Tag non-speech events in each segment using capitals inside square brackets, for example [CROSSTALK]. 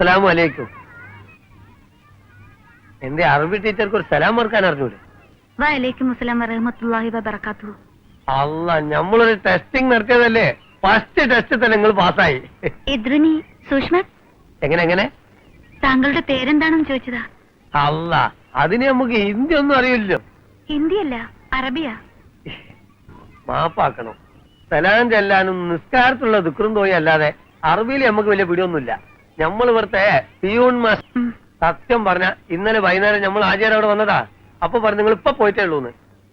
അസ്സലാമു അലൈക്കും. എന്റെ അറബി ടീച്ചർക്ക് ഒരു സലാം ഓർക്കാൻ അറിഞ്ഞൂടെ? വലൈക്കും അസ്സലാം വറഹമത്തുള്ളാഹി വബറകാതുഹു. അല്ല നമ്മളൊരു ടെസ്റ്റിംഗ് നടത്തിയതല്ലേ? ഫസ്റ്റ് ടെസ്റ്റ് തന്നെ നിങ്ങൾ പാസ്സായി. ഇദ്രുനി സൂക്ഷ്മ എങ്ങനെ എങ്ങനെ? താങ്കളുടെ പേരെന്താണെന്ന് ചോദിച്ചതാ. അല്ല അതിന് നമുക്ക് ഹിന്ദി ഒന്നും അറിയില്ലല്ലോ. ഹിന്ദിയല്ല അറബിയാ. മാപ്പാക്കണം. സലാം ചെല്ലാനും നിസ്കാരത്തുള്ള ദുഃഖം തോന്നി അല്ലാതെ അറബിയിൽ നമുക്ക് വലിയ പിടിയൊന്നുമില്ല. നമ്മൾ ഇവിടുത്തെ പിയൂൺ മാസ് സത്യം പറഞ്ഞ ഇന്നലെ വൈകുന്നേരം നമ്മൾ ആചാരം അവിടെ വന്നതാ. അപ്പൊ പറഞ്ഞു നിങ്ങൾ ഇപ്പൊ പോയിട്ടേ ഉള്ളൂന്ന്.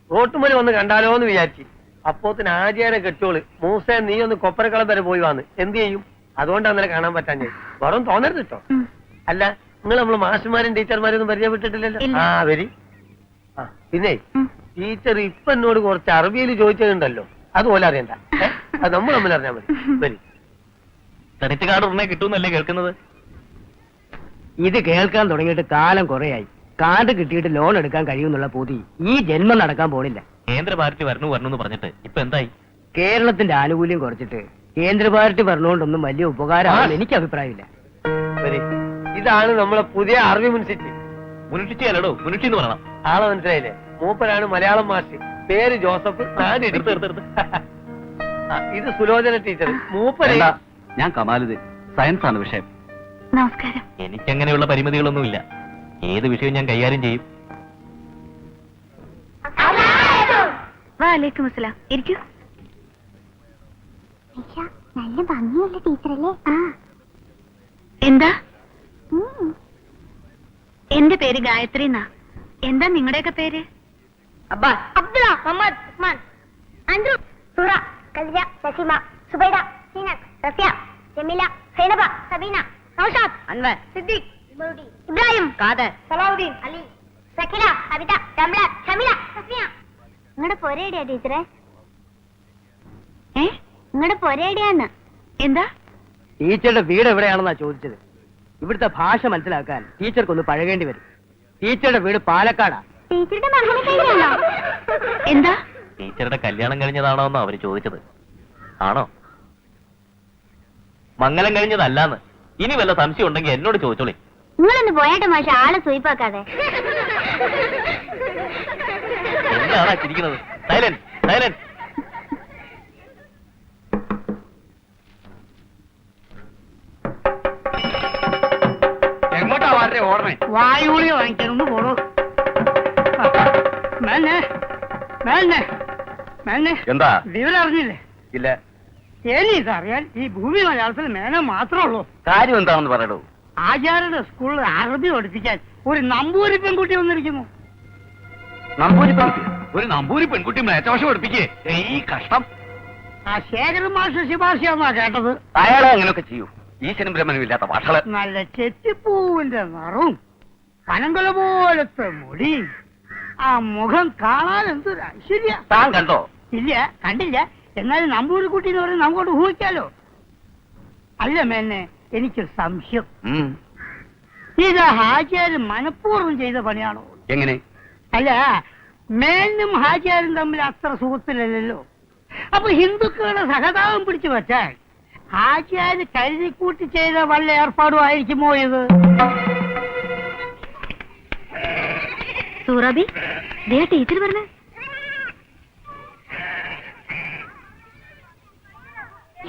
റോട്ടുമലി വന്ന് കണ്ടാലോ എന്ന് വിചാരിച്ചു. അപ്പോത്തിന് ആചാരം കെട്ടോൾ മൂസ നീ ഒന്ന് കൊപ്പരക്കളം വരെ പോയി വന്ന്. എന്ത് ചെയ്യും? അതുകൊണ്ടാണ് അന്നലെ കാണാൻ പറ്റാൻ വെറും തോന്നരുത് കേട്ടോ അല്ല നിങ്ങൾ നമ്മൾ മാഷുമാരും ടീച്ചർമാരും ഒന്നും പരിചയപ്പെട്ടിട്ടില്ലല്ലോ ആ വരി. ആ പിന്നെ ടീച്ചർ ഇപ്പൊ എന്നോട് കുറച്ച് അറബിയിൽ ചോദിച്ചതുണ്ടല്ലോ. അതുപോലെ അറിയണ്ട? അത് നമ്മൾ തമ്മിൽ അറിഞ്ഞാൽ മതി. വരി. ക്രെഡിറ്റ് കാർഡ് ഉടനെ കിട്ടുമെന്നല്ലേ കേൾക്കുന്നത്? ഇത് കേൾക്കാൻ തുടങ്ങിയിട്ട് കാലം കുറയായി. കാർഡ് കിട്ടിയിട്ട് ലോൺ എടുക്കാൻ കഴിയുമെന്നുള്ള പൂതി ഈ ജന്മം നടക്കാൻ പോണില്ല. കേന്ദ്ര പാർട്ടി വരണു വരണു എന്ന് പറഞ്ഞിട്ട് ഇപ്പൊ എന്തായി? കേരളത്തിന്റെ ആനുകൂല്യം കുറച്ചിട്ട് കേന്ദ്ര പാർട്ടി പറഞ്ഞുകൊണ്ടൊന്നും വലിയ ഉപകാരമാണ് എനിക്ക് അഭിപ്രായമില്ല. ശരി. ഇതാണ് നമ്മളെ പുതിയ അറബി മുൻസിറ്റി അല്ലടോ മുനിഷി എന്ന് പറയണം. ആളെ മനസ്സിലായില്ലേ? മൂപ്പരാണ് മലയാളം മാഷ്. പേര് ജോസഫ് നാട് എടുത്ത് എടുത്ത് എടുത്ത്. ആ, ഇത് സുലോചന ടീച്ചർ മൂപ്പര് ഞാൻ കമാലിത് സയൻസ് ആണ് വിഷയം. നമസ്കാരം. എനിക്കങ്ങനെയുള്ള പരിമിതികളൊന്നുമില്ല. ഏത് വിഷയവും ഞാൻ കൈകാര്യം ചെയ്യും? വലൈക്കും അസ്സലാം. ഇരിക്കൂ. നല്ല ഭംഗിയുള്ള ടീച്ചറല്ലേ? ആ. എന്താ. എന്റെ പേര് ഗായത്രി എന്നാ. എന്താ നിങ്ങളുടെയൊക്കെ പേര്? അബ്ദുള്ള മുഹമ്മദ് ഉസ്മാൻ. സുറ നസീമ സുബൈദ സീനത്ത് റഫിയ. ജമീല സൈനബ സബീന നൗഷാദ് അൻവർ സിദ്ദീഖ് ഇബ്രാഹിം കാദർ സലാഹുദ്ദീൻ അലി സക്കില അബിത രംല ഷമില സഫിയ നിങ്ങളുടെ പൊരേടിയാ ടീച്ചറെ. ഏ? നിങ്ങളുടെ പൊരേടിയാന്ന്. എന്താ? ടീച്ചറുടെ വീട് എവിടെയാണെന്നാ ചോദിച്ചത്. ഇവിടുത്തെ ഭാഷ മനസ്സിലാക്കാൻ ടീച്ചർക്കൊന്ന് പഴകേണ്ടി വരും. ടീച്ചറുടെ വീട് പാലക്കാടാ. ടീച്ചറുടെ എന്താ? ടീച്ചറുടെ കല്യാണം കഴിഞ്ഞതാണോ എന്നോ അവർ ചോദിച്ചത്. ആണോ? മംഗലം കഴിഞ്ഞതല്ലാന്ന്. ഇനി വല്ല സംശയം ഉണ്ടെങ്കിൽ എന്നോട് ചോദിച്ചോളി. നിങ്ങളൊന്ന് പോയാട്ടെ മാഷ ആളെ സൂയിപ്പാക്കാതെ എന്താണാ ചിരിക്കുന്നത്? സൈലന്റ് സൈലന്റ് എങ്ങോട്ടാ വളരെ ഓർമ്മ? വായുളി വാങ്ങിക്കാനൊന്ന് പോണു മേന്നെ മേന്നെ മേന്നെ എന്താ? വിവരം അറിഞ്ഞില്ലേ ഇല്ല. എനിക്ക് അറിയാൻ ഈ ഭൂമി മലയാളത്തിൽ മേന മാത്രമേ ഉള്ളൂ. കാര്യം എന്താണെന്ന് പറയടൂ. ആചാര്യയുടെ സ്കൂളിൽ അറബി പഠിപ്പിക്കാൻ ഒരു നമ്പൂരി പെൺകുട്ടി വന്നിരിക്കുന്നു. നമ്പൂരി പെൺകുട്ടി ഒരു നമ്പൂരി പെൺകുട്ടി മേച്ചവശം പഠിപ്പിക്കേ. ഈ കഷ്ടം. ആ ശേഖരൻ മാഷ ശുപാർശയാന്നാ കേട്ടത്. അയാളെ അങ്ങനെയൊക്കെ ചെയ്യൂ. ഈശ്വരൻ ബ്രഹ്മനും ഇല്ലാത്ത ഭാഷകൾ നല്ല ചെത്തിപ്പൂവിന്റെ നിറവും പനങ്കുല പോലത്തെ മുടി ആ മുഖം കാണാൻ എന്തൊരു ഐശ്വര്യ. താൻ കണ്ടോ? ഇല്ല കണ്ടില്ല. എന്നാലും നമ്പൂരിക്കുട്ടി എന്ന് പറഞ്ഞ് നമുക്കോട്ട് ഊഹിക്കാലോ? അല്ല മേന്നെ എനിക്കൊരു സംശയം. ഇത് ഹാജിയാര് മനഃപൂർവം ചെയ്ത പണിയാണോ? എങ്ങനെ? അല്ല മേനും ഹാജിയാരും തമ്മിൽ അത്ര സുഹൃത്തിലല്ലോ അപ്പൊ ഹിന്ദുക്കളുടെ സഹതാപം പിടിച്ചു വച്ചാൽ ഹാജിയാര് കരുതിക്കൂട്ടി ചെയ്ത വല്ല ഏർപ്പാടും ആയിരിക്കുമോ ഇത്? സൂറബി ദേ ടീച്ചർ പറഞ്ഞ.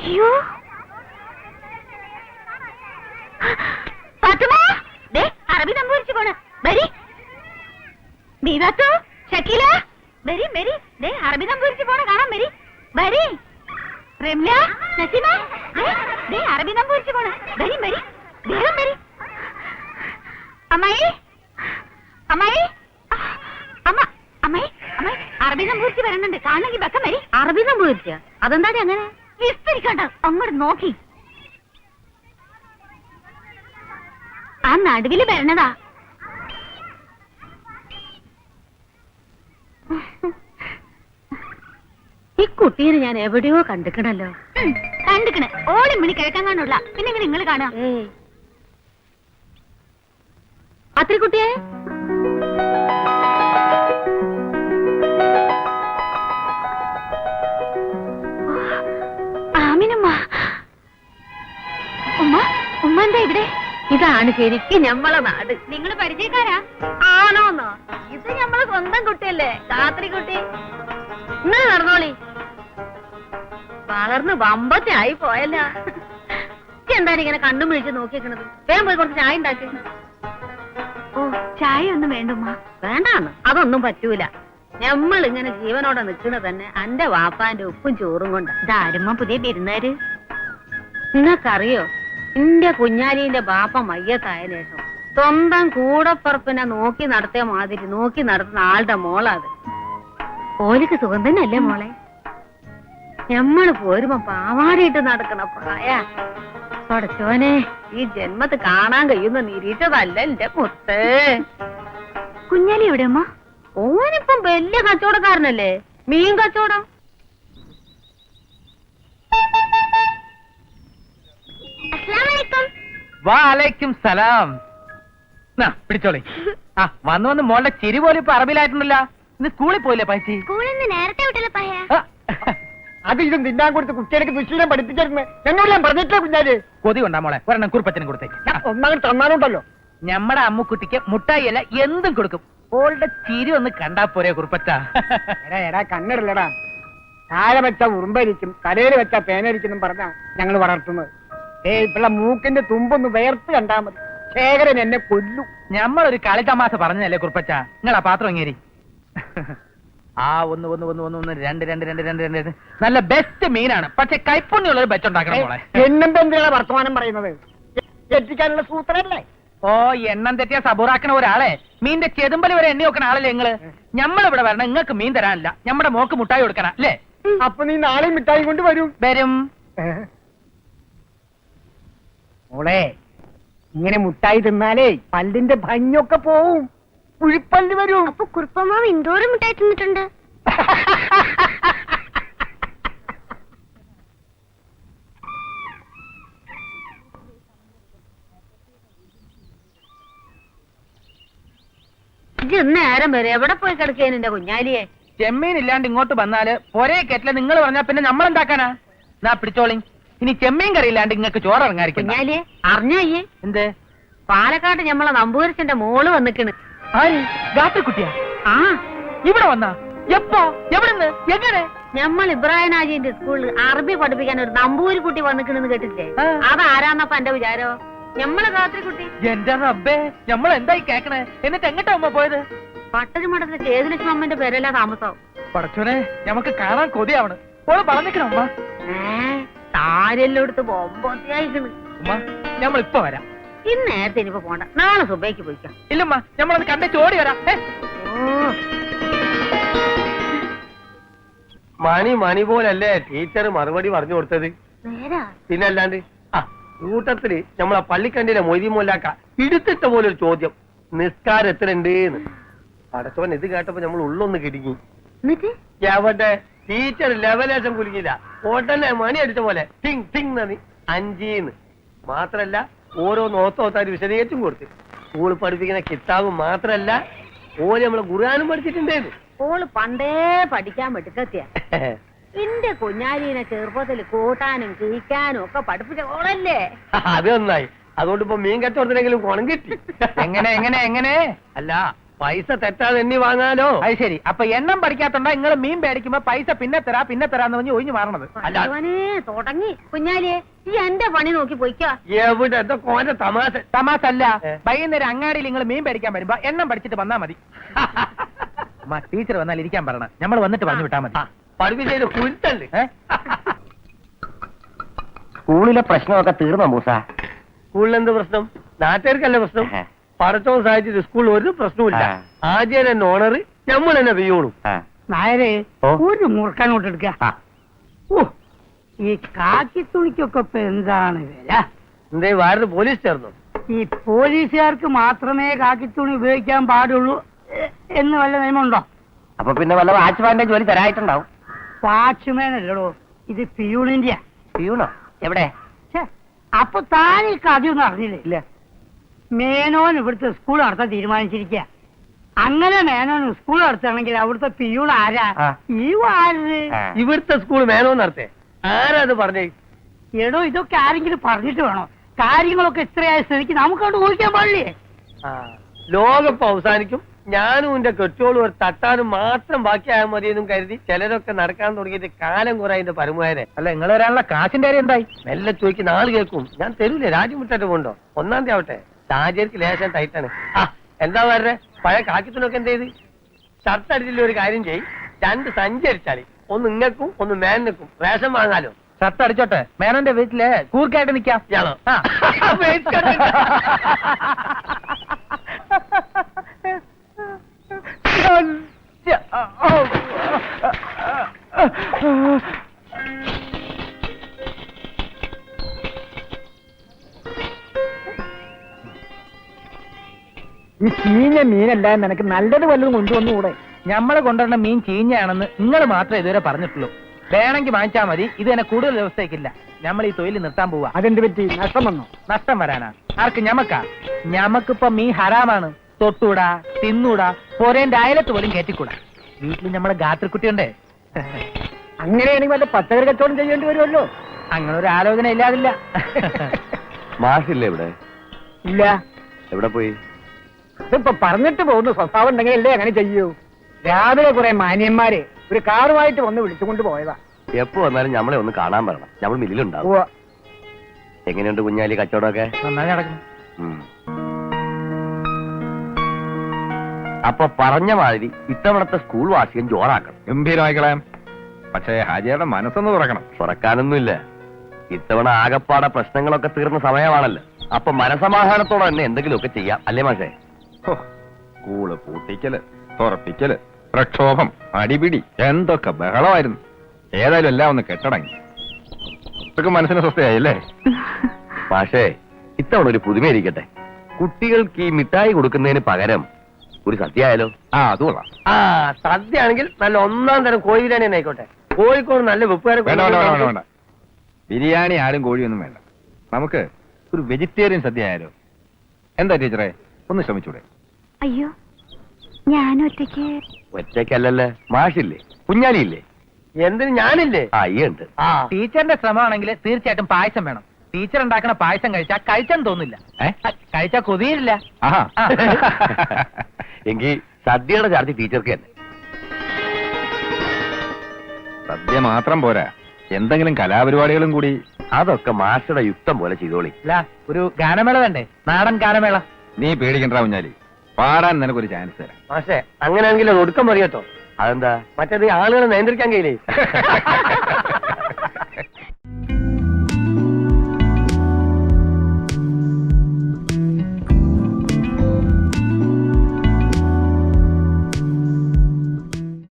അയ്യോ. അറബി സംഭവിച്ചു പോണ്. വരി ബീതാത്തു ഷക്കീല. വരി വരി ദേ അറബി സംഭവിച്ചു പോണ കാണാൻ വരി വരി റെംല നസീമ. ദേ അറബി സംഭവിച്ചു പോണ. വരി വരി വേഗം വരി അമ്മായി. അമ്മായി. അമ്മ അമ്മായി അമ്മായി. അറബി സംഭവിച്ച് വരുന്നുണ്ട്. കാണണമെങ്കിൽ ബക്കം വരി അറബി സംഭവിച്ച? അതെന്താടി അങ്ങനെ? വിസ്തരിക്കണ്ട. അങ്ങോട്ട് നോക്കി. ആ നടുവിൽ വരണതാ. ഈ കുട്ടീനെ ഞാൻ എവിടെയോ കണ്ടിക്കണല്ലോ. കണ്ടിക്കണേ. ഓടി മണി കിഴക്കാൻ കാണുള്ള പിന്നെ എങ്ങനെ നിങ്ങൾ കാണാ അത്ര എന്താ ഇവിടെ? ഇതാണ് ശരിക്കും ഞമ്മളെ നാട്. നിങ്ങൾ പരിചയക്കാരാ? ആണോന്നോ? ഇത് ഞമ്മളെ സ്വന്തം കുട്ടിയല്ലേ? രാത്രി കുട്ടി. ഇന്നലെ നടന്നോളി. വളർന്ന് വമ്പത്തായി പോയല്ല. എന്താണ് ഇങ്ങനെ കണ്ണും വിളിച്ച് നോക്കിയേക്കണത്? വേഗം പോയി കുറച്ച് ചായ ഉണ്ടാക്കി. ഓ ചായ ഒന്നും വേണ്ടുമ്മ. വേണ്ടാന്ന്. അതൊന്നും പറ്റൂല. നമ്മൾ ഇങ്ങനെ ജീവനോടെ നിൽക്കുന്നത് തന്നെ അന്റെ വാപ്പാന്റെ ഉപ്പും ചോറും കൊണ്ട്. ഇതാരുമ്മ പുതിയ പെരുന്നാര്? നിങ്ങൾക്കറിയോ? എന്റെ കുഞ്ഞാലിന്റെ ബാപ്പ മയ്യത്തായ ശേഷം സ്വന്തം കൂടപ്പറപ്പിനെ നോക്കി നടത്തിയ മാതിരി നോക്കി നടത്തുന്ന ആളുടെ മോളത്. ഓലിക്ക് സുഖം തന്നെയല്ലേ മോളെ? ഞമ്മൾ പോരുമ്പോ പാവാടിയിട്ട് നടക്കണ പ്രായ. പഠിച്ചോനെ ഈ ജന്മത്ത് കാണാൻ കഴിയുന്ന നിരീക്ഷതല്ല എന്റെ മുത്ത്. കുഞ്ഞാലി എവിടെ അമ്മ ഓനിപ്പം വലിയ കച്ചവടക്കാരനല്ലേ? മീൻ കച്ചവടം. അസ്സലാമലൈക്കും വാലൈക്കും സലാം. നാ, പിടിച്ചോളി. ആ വന്ന് വന്ന് മോളുടെ ചിരി പോലും ഇപ്പൊ അറബിലായിട്ടുണ്ടല്ലോ ഇന്ന് സ്കൂളിൽ പോയില്ലേ പൈസ? സ്കൂളിൽ നിന്ന് നേരത്തെ വിട്ടല്ലോ പഹയ. അത് ഇതും തിന്നാൻ കൊടുത്ത് കുട്ടികൾക്ക് ദുശീലം പഠിപ്പിച്ചിരുന്നു. എന്നോട് ഞാൻ പറഞ്ഞിട്ടില്ല കുഞ്ഞാൽ? കൊതി കൊണ്ടാ മോളെ. ഒരെണ്ണം കുറുപ്പത്തിനും കൊടുത്തേ. ഒന്നാമത് തന്നാലുണ്ടല്ലോ. ഞമ്മടെ അമ്മുക്കുട്ടിക്ക് മുട്ടായി അല്ല എന്തും കൊടുക്കും. ഓളുടെ ചിരി ഒന്ന് കണ്ടാ പോരെ കുറുപ്പച്ച. എടാ എടാ കണ്ണിടലടാ. താഴെ വെച്ച ഉറുമ്പരിക്കും തലയിൽ വെച്ച പേനരിക്കും പറഞ്ഞാ ഞങ്ങൾ വളർത്തുന്നത്. ഏയ് ഇപ്പള്ള മൂക്കിന്റെ തുമ്പൊന്ന് വേർത്ത് കണ്ടാ മതി. ശേഖരൻ എന്നെ കൊല്ലു. ഞമ്മളൊരു കളിതമാശ പറഞ്ഞല്ലേ കുറുപ്പച്ച? നിങ്ങളാ പാത്രം ഇങ്ങേരി. ആ ഒന്ന് ഒന്ന് ഒന്ന് ഒന്ന് ഒന്ന് രണ്ട് രണ്ട് രണ്ട് രണ്ട് രണ്ട് രണ്ട്. നല്ല ബെസ്റ്റ് മീനാണ്. പക്ഷെ കൈപ്പുണ്യുള്ള ഒരു മോളെ. എന്തിനാ വർത്തമാനം പറയുന്നത്? എത്തിക്കാനുള്ള സൂത്രല്ലേ? ഓ എണ്ണം തെറ്റിയ സബൂറാക്കണ ഒരാളെ. മീന്റെ ചെതുമ്പൽ വരെ എണ്ണി വെക്കണ ആളല്ലേ നിങ്ങൾ? ഞമ്മളിവിടെ വരണം. നിങ്ങൾക്ക് മീൻ തരാനില്ല. ഞമ്മടെ മോക്ക് മുട്ടായി കൊടുക്കണം അല്ലേ? അപ്പൊ നീ നാളെ മിഠായി കൊണ്ട് വരും. വരും. മോളെ ഇങ്ങനെ മുട്ടായി തിന്നാലേ പല്ലിന്റെ ഭംഗിയൊക്കെ പോവും. കുഴിപ്പല്ല് വരും. അപ്പൊ കുറുപ്പമാവ് എന്തോരം മുട്ടായി തിന്നിട്ടുണ്ട്? ഇത് നേരം വരെ? എവിടെ പോയി കിടക്കേന് എന്റെ കുഞ്ഞാലിയെ? ചെമ്മീൻ ഇല്ലാണ്ട് ഇങ്ങോട്ട് വന്നാൽ പൊരേ കെറ്റിൽ നിങ്ങൾ പറഞ്ഞാ പിന്നെ നമ്മൾ എന്താക്കാനാ നാ പിടിച്ചോളി ഇനി ചെമ്മീൻ കറി ഇല്ലാണ്ട് നിങ്ങൾക്ക് ചോറ് ഇറങ്ങാതിരിക്കും കുഞ്ഞാലിയെ അറിഞ്ഞയ്യേ എന്ത്? പാലക്കാട് ഞമ്മളെ നമ്പൂരിച്ചന്റെ മോൾ വന്നിക്കണ്. ആര്? ആ. ഇവിടെ വന്നാ? എപ്പോ? എവിടുന്ന്? എങ്ങനെ? ഞമ്മൾ ഇബ്രാഹിം ആജിന്റെ സ്കൂളിൽ അറബി പഠിപ്പിക്കാൻ ഒരു നമ്പൂരി കുട്ടി വന്നിക്കണെന്ന് കേട്ടില്ലേ ആ. അതാരാന്നപ്പ എന്റെ വിചാരോ? ഞമ്മളെ രാത്രി കുട്ടി. എന്റെ റബ്ബേ നമ്മൾ എന്തായി കേക്കണേ? എന്നിട്ട് എങ്ങോട്ടാ ഉമ്മ പോയത്? പട്ടതി മഠത്തിലെ ചേതുലക്ഷ്മി അമ്മന്റെ പേരല്ല താമസം. പടച്ചോനെ നമുക്ക് കാണാൻ കൊതിയാവണ്. ഓൾ പറഞ്ഞിക്കണ ഉമ്മ. ഏ? താരെല്ലാം എടുത്ത് ബൊമ്പത്തിയായിക്കണ് ഉമ്മ നമ്മൾ ഇപ്പൊ വരാം. ഇന്ന് നേരത്തെ ഇനിയിപ്പോ പോണ്ട. നാളെ സുബൈക്ക് പോയിക്കാം. ഇല്ലമ്മ നമ്മളൊന്ന് കണ്ടേ ചോടി വരാം. ഏ? മണി മണി പോലല്ലേ ടീച്ചർ മറുപടി പറഞ്ഞു കൊടുത്തത്? നേരാ. പിന്നെ അല്ലാണ്ട് ആ കൂട്ടത്തിൽ നമ്മളെ പള്ളിക്കണ്ടിനെ മൊയ്തി മോലാക്ക ഇടുത്തിട്ട പോലെ ഒരു ചോദ്യം. നിസ്കാരം എത്രയുണ്ട് പടച്ചവൻ ഇത് കേട്ടപ്പോ നമ്മൾ ഉള്ളൊന്ന് കിടുങ്ങി. എന്നിട്ട്? എവിടെ? ടീച്ചർ ലെവലേശം കുലുങ്ങില്ല ഉടനെ മണി അടിച്ച പോലെ ടിങ് ടിങ് നന്ദി. അഞ്ചീന്ന്. മാത്രല്ല ഓരോ നോത്തോത്താര് വിശദീകരിച്ചും കൊടുത്തു. സ്കൂൾ പഠിപ്പിക്കുന്ന കിതാബ് മാത്രല്ല ഓര് നമ്മളെ ഖുർആാനും പഠിച്ചിട്ടുണ്ടായിരുന്നു ഓൾ പണ്ടേ പഠിക്കാൻ വെട്ടിക്കെത്തിയ എന്റെ [LAUGHS] കുഞ്ഞാലീനെ ചെറുപ്പത്തിൽ കൂട്ടാനും കിഴിക്കാനും ഒക്കെ പഠിപ്പിച്ച ഓളല്ലേ? [LAUGHS] അത് നന്നായി. അതുകൊണ്ട് ഇപ്പൊ മീൻ കച്ചവടത്തിനെങ്കിലും കുണം കിട്ടി. എങ്ങനെ എങ്ങനെ എങ്ങനെ? അല്ല പൈസ തെറ്റാതെ എണ്ണി വാങ്ങാലോ? അത് ശരി. അപ്പൊ എണ്ണം പഠിക്കാത്തോണ്ടാ നിങ്ങൾ മീൻ പേടിക്കുമ്പോ പൈസ പിന്നെ തരാ പിന്നെ തരാന്ന് പറഞ്ഞ് ഒഴിഞ്ഞു മാറണത്. അല്ല. ഭഗവാനേ, തുടങ്ങി. കുഞ്ഞാലിയെ ഈ എന്റെ പണി നോക്കി പോയിക്കോ. എവിടെ? എന്താ കോന്റെ തമാശ. തമാസ് അല്ല ഏ. വൈകുന്നേരം അങ്ങാടിയിൽ നിങ്ങൾ മീൻ പേടിക്കാൻ വരുമ്പോ എണ്ണം പഠിച്ചിട്ട് വന്നാ മതി. [LAUGHS] അമ്മ ടീച്ചർ വന്നാൽ ഇരിക്കാൻ പറയണം. നമ്മൾ വന്നിട്ട് പറഞ്ഞു വിട്ടാ മതി. പഠിപ്പിച്ചതിന് കുരുത്തണ്ട് ഏ? [LAUGHS] സ്കൂളിലെ പ്രശ്നമൊക്കെ തീർന്നോ മൂസ? സ്കൂളിൽ എന്ത് പ്രശ്നം? നാട്ടുകാർക്കല്ല പ്രശ്നം? പടച്ചോൻ സാധിച്ചിട്ട് സ്കൂളിൽ ഒരു പ്രശ്നവുമില്ല. ആ. ആദ്യം തന്നെ ഓണർ നമ്മൾ തന്നെ പെയ്യോണു ആ. നായരെ ഓ. ഒരു മുറുക്കാനോട്ട് എടുക്ക. ആ. ഓ ഈ കാക്കി തുണിക്കൊക്കെ ഇപ്പൊ എന്താണ് വില? എന്തേ വാരത് പോലീസ് ചേർന്നു? ഈ പോലീസുകാർക്ക് മാത്രമേ കാക്കി തുണി ഉപയോഗിക്കാൻ പാടുള്ളൂ എ- എന്ന് വല്ല നിയമമുണ്ടോ? അപ്പൊ പിന്നെ വല്ല വാച്ച്മാന്റെ ജോലി തരായിട്ടുണ്ടാവും വാച്ച്മാൻ അല്ലടോ ഇത് പിയൂണിന്റെയാ. പിയൂണോ? എവിടെ? ഛെ, അപ്പൊ താൻ ഈ കഥയൊന്നും അറിഞ്ഞില്ലേ? ഇല്ല. മേനോൻ ഇവിടുത്തെ സ്കൂൾ നടത്താൻ തീരുമാനിച്ചിരിക്കുക അങ്ങനെ മേനോൻ സ്കൂൾ നടത്തണമെങ്കിൽ അവിടുത്തെ പിയൂൺ ആരാ? ഈ വാര്. ആ. ഇവിടുത്തെ സ്കൂൾ മേനോ നടത്തേ. ആരാ അത് പറഞ്ഞേ? എടോ ഇതൊക്കെ ആരെങ്കിലും പറഞ്ഞിട്ട് വേണോ? കാര്യങ്ങളൊക്കെ ഇത്രയായ സ്ഥിതിക്ക് നമുക്കവിടെ ഊഹിക്കാൻ പാടില്ലേ? ലോകപ്പ് അവസാനിക്കും. ഞാനും എന്റെ കെട്ടിയോളും ഒരു തട്ടാനും മാത്രം ബാക്കിയായാൽ മതിയെന്നും കരുതി ചിലരൊക്കെ നടക്കാൻ തുടങ്ങിയിട്ട് കാലം കുറെ അതിന്റെ പരമുകാരെ അല്ല നിങ്ങൾ വരാനുള്ള കാശിന്റെ കാര്യം എന്തായി? മെല്ലെ ചോദിക്ക് നാൾ കേൾക്കും. ഞാൻ തരൂലേ? രാജ്യം വിട്ടിട്ട് പോണ്ടോ? ഒന്നാം തീയതി ആവട്ടെ. സാഹചര്യക്ക് ലേശം ടൈറ്റാണ് ആ എന്താ വരേ? പഴയ കാക്കിത്തിനൊക്കെ എന്ത് ചെയ്ത്? ഷർട്ട് അടിച്ചില്ല ഒരു കാര്യം ചെയ് രണ്ട് സഞ്ചരിച്ചാൽ ഒന്ന് ഇങ്ങക്കും ഒന്ന് മേനക്കും റേഷൻ വാങ്ങാലോ? ഷർട്ട് അടിച്ചോട്ടെ. മേനന്റെ വീട്ടിൽ കൂർക്കായിട്ട് നിക്കാം. ഞാനോ. [LAUGHS] [LAUGHS] ചീഞ്ഞ മീനല്ല നിനക്ക് നല്ലത് വല്ലതും കൊണ്ടുവന്നുകൂടെ ഞമ്മൾ കൊണ്ടുവരുന്ന മീൻ ചീഞ്ഞാണെന്ന് നിങ്ങൾ മാത്രമേ ഇതുവരെ പറഞ്ഞിട്ടുള്ളൂ. വേണമെങ്കിൽ വാങ്ങിച്ചാൽ മതി. ഇത് എന്നെ കൂടുതൽ ദിവസത്തേക്കില്ല നമ്മൾ ഈ തൊഴിൽ നിർത്താൻ പോവാ. അതെന്ത് പറ്റി? നഷ്ടം വന്നു? നഷ്ടം വരാനാ. ആർക്ക്? ഞമ്മക്കാ. ഞമ്മക്കിപ്പോ മീൻ ഹരാമാണ് തൊട്ടൂടാ തിന്നൂടാ പോരേന്റെ അയലത്ത് പോലും കയറ്റിക്കൂടാ. വീട്ടിൽ നമ്മളെ ഗാത്രക്കുട്ടിയുണ്ടേ? അങ്ങനെയാണെങ്കിൽ വല്ല പച്ചക്കറി കച്ചവടം ചെയ്യേണ്ടി വരുമല്ലോ. അങ്ങനെ ഒരു ആലോചന ഇല്ലാതില്ല. മാഷില്ലേ ഇവിടെ? ഇല്ല. എവിടെ പോയി? ഇതിപ്പോ പറഞ്ഞിട്ട് പോകുന്ന സ്വഭാവം ഉണ്ടെങ്കിൽ അല്ലേ അങ്ങനെ ചെയ്യൂ? രാവിലെ കുറെ മാന്യന്മാരെ ഒരു കാറുമായിട്ട് വന്ന് വിളിച്ചുകൊണ്ട് പോയതാ. എപ്പോ വന്നാലും നമ്മളെ ഒന്ന് കാണാൻ പറയണം. നമ്മൾ മില്ലിലുണ്ടാവും. ഉവ്വ. എങ്ങനെയുണ്ട് കുഞ്ഞാലി കച്ചവടമൊക്കെ? നന്നായി നടക്കുന്നു. ഉം. അപ്പൊ പറഞ്ഞ മാതിരി ഇത്തവണത്തെ സ്കൂൾ വാർഷികം ജോറാക്കണം. ഗംഭീരമായിക്കളെ പക്ഷേ ഹാജിയുടെ മനസ്സൊന്ന് തുറക്കണം. തുറക്കാനൊന്നുമില്ല. ഇത്തവണ ആകപ്പാടെ പ്രശ്നങ്ങളൊക്കെ തീർന്ന സമയമാണല്ലോ. അപ്പൊ മനസമാധാനത്തോടെ തന്നെ എന്തെങ്കിലുമൊക്കെ ചെയ്യാം. അല്ലേ മാഷേ? ഹോ, സ്കൂൾ പൂട്ടിക്കൽ തുറപ്പിക്കൽ പ്രക്ഷോഭം അടിപിടി എന്തൊക്കെ ബഹളമായിരുന്നു. ഏതായാലും എല്ലാം ഒന്ന് കെട്ടടങ്ങി. ഇതൊക്കെ മനസ്സിന് സ്വസ്ഥയായില്ലേ? പക്ഷേ ഇത്തവണ ഒരു പുതുമയിരിക്കട്ടെ കുട്ടികൾക്ക് ഈ മിഠായി കൊടുക്കുന്നതിന് പകരം ഒരു സദ്യ ആയാലോ ആ അത് കൊള്ളാം. ആ സദ്യ ആണെങ്കിൽ നല്ല ഒന്നാം തരം കോഴി ബിരിയാണി തന്നെ ആയിക്കോട്ടെ. കോഴിക്കോട് നല്ല വെപ്പുകാരെ വേണ്ട വേണ്ട വേണ്ട വേണ്ട. ബിരിയാണി ആരും കോഴിയൊന്നും വേണ്ട. നമുക്ക് ഒരു വെജിറ്റേറിയൻ സദ്യ ആയാലോ എന്താ ടീച്ചറെ? ഒന്ന് ശ്രമിച്ചൂടെ. അയ്യോ ഞാൻ ഒറ്റയ്ക്ക് ഒറ്റയ്ക്കല്ലല്ലേ? മാഷില്ലേ? കുഞ്ഞാലിയില്ലേ? എന്തിന് ഞാനില്ലേ? ആ ഈ ഉണ്ട്. ആ. ടീച്ചറിന്റെ ശ്രമമാണെങ്കിൽ തീർച്ചയായിട്ടും പായസം വേണം. ടീച്ചർ ഉണ്ടാക്കണ പായസം കഴിച്ചാൽ കഴിച്ചാൻ തോന്നില്ല? കഴിച്ചാൽ കൊതിയില്ല. [LAUGHS] എങ്കിൽ സദ്യയുടെ ചാർജ് ടീച്ചർക്ക് തന്നെ. സദ്യ മാത്രം പോരാ. എന്തെങ്കിലും കലാപരിപാടികളും കൂടി. അതൊക്കെ മാഷയുടെ യുക്തം പോലെ ചെയ്തോളി. ഒരു ഗാനമേള വേണ്ടേ? നാടൻ ഗാനമേള. നീ പേടിക്കണ്ട കുഞ്ഞാലി. പാടാൻ നിനക്കൊരു ചാൻസ് തരാം. മാഷെ അങ്ങനെയാണെങ്കിൽ ഒടുക്കം പറയട്ടോ അതെന്താ? മറ്റേത് ആളുകളെ നിയന്ത്രിക്കാൻ കഴിയില്ലേ? [LAUGHS]